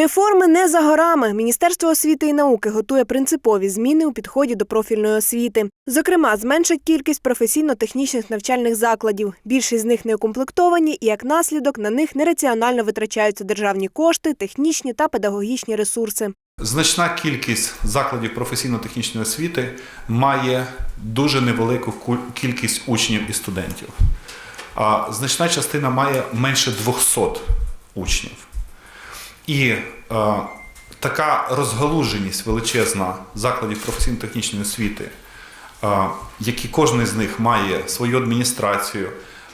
Реформи не за горами. Міністерство освіти і науки готує принципові зміни у підході до профільної освіти. Зокрема, зменшать кількість професійно-технічних навчальних закладів. Більшість з них не укомплектовані, і як наслідок на них нераціонально витрачаються державні кошти, технічні та педагогічні ресурси. Значна кількість закладів професійно-технічної освіти має дуже невелику ку- кількість учнів і студентів. А значна частина має менше 200 учнів. І е, така розгалуженість величезна закладів професійно-технічної освіти, е, які кожен з них має свою адміністрацію,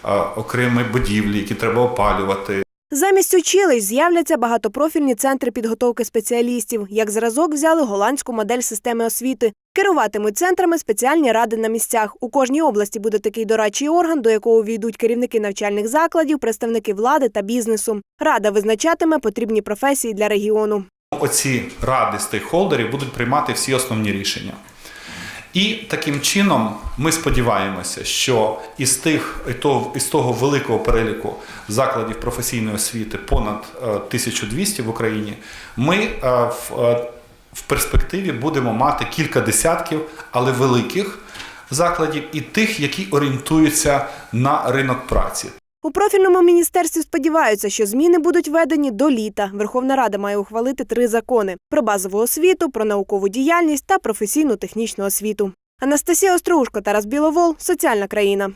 е, окремі будівлі, які треба опалювати, Замість училищ з'являться багатопрофільні центри підготовки спеціалістів. Як зразок взяли голландську модель системи освіти. Керуватимуть центрами спеціальні ради на місцях. У кожній області буде такий дорадчий орган, до якого війдуть керівники навчальних закладів, представники влади та бізнесу. Рада визначатиме потрібні професії для регіону. Оці ради стейкхолдерів будуть приймати всі основні рішення. І таким чином ми сподіваємося, що із тих із того великого переліку закладів професійної освіти понад е, 1200 в Україні, ми е, е, в перспективі будемо мати кілька десятків, але великих закладів і тих, які орієнтуються на ринок праці. У профільному міністерстві сподіваються, що зміни будуть введені до літа. Верховна Рада має ухвалити три закони: про базову освіту, про наукову діяльність та професійну технічну освіту. Анастасія Остроушко, Тарас Біловол, соціальна країна.